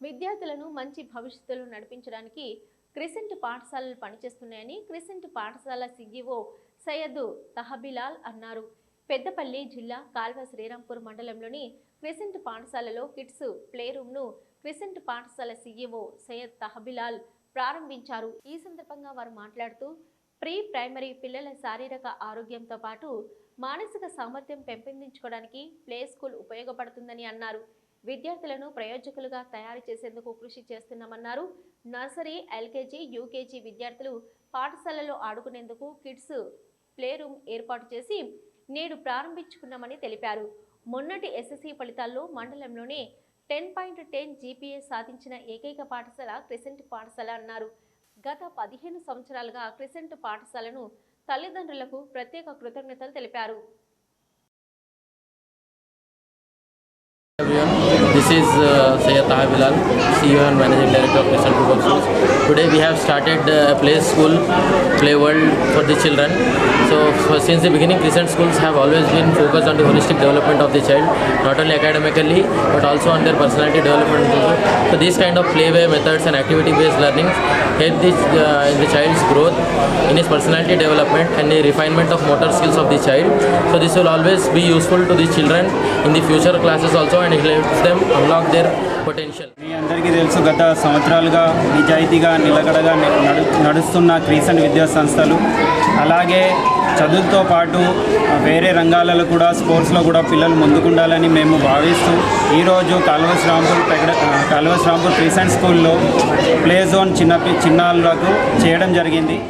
విద్యార్థులను మంచి భవిష్యత్తులో నడిపించడానికి క్రిసెంట్ పాఠశాలలు పనిచేస్తున్నాయని క్రిసెంట్ పాఠశాల సిఇఓ సయ్యద్ తహబిలాల్ అన్నారు. పెద్దపల్లి జిల్లా కాల్వ శ్రీరాంపూర్ మండలంలోని క్రిసెంట్ పాఠశాలలో కిడ్స్ ప్లే రూమ్ను క్రిసెంట్ పాఠశాల సిఇఓ సయ్యద్ తహబిలాల్ ప్రారంభించారు. ఈ సందర్భంగా వారు మాట్లాడుతూ ప్రీ ప్రైమరీ పిల్లల శారీరక ఆరోగ్యంతో పాటు మానసిక సామర్థ్యం పెంపొందించుకోవడానికి ప్లే స్కూల్ ఉపయోగపడుతుందని అన్నారు. విద్యార్థులను ప్రయోజకులుగా తయారు చేసేందుకు కృషి చేస్తున్నామన్నారు. నర్సరీ ఎల్కేజీ యూకేజీ విద్యార్థులు పాఠశాలలో ఆడుకునేందుకు కిడ్స్ ప్లే రూమ్ ఏర్పాటు చేసి నేడు ప్రారంభించుకున్నామని తెలిపారు. మొన్నటి ఎస్ఎస్సీ ఫలితాల్లో మండలంలోనే టెన్ పాయింట్ టెన్ జీపీఏ సాధించిన ఏకైక పాఠశాల క్రిసెంట్ పాఠశాల అన్నారు. గత పదిహేను సంవత్సరాలుగా క్రిసెంట్ పాఠశాలను తల్లిదండ్రులకు ప్రత్యేక కృతజ్ఞతలు తెలిపారు. This is uh, Sayyid Bilal, CEO and Managing Director of Crescent Group of. Today we have started uh, play school, play world for the children. So for, since the beginning, Crescent schools have always been focused on the holistic development of the child, not only academically but also on their personality development. Also. So these kind of playway methods and activity-based learning help the, uh, the child's growth, in his personality development and the refinement of motor skills of the child. So this will always be useful to the children in the future classes also and it helps them unlock their potential. అందరికీ తెలుసు గత సంవత్సరాలుగా నిజాయితీగా నిలకడగా నడు నడుస్తున్న Crescent విద్యా సంస్థలు. అలాగే చదువుతో పాటు వేరే రంగాలలో కూడా స్పోర్ట్స్లో కూడా పిల్లలు ముందుకుండాలని మేము భావిస్తూ ఈరోజు కాలువ శ్రాంపూర్ పెగడ క్రీసెంట్ స్కూల్లో ప్లే జోన్ చిన్న పి- చేయడం జరిగింది.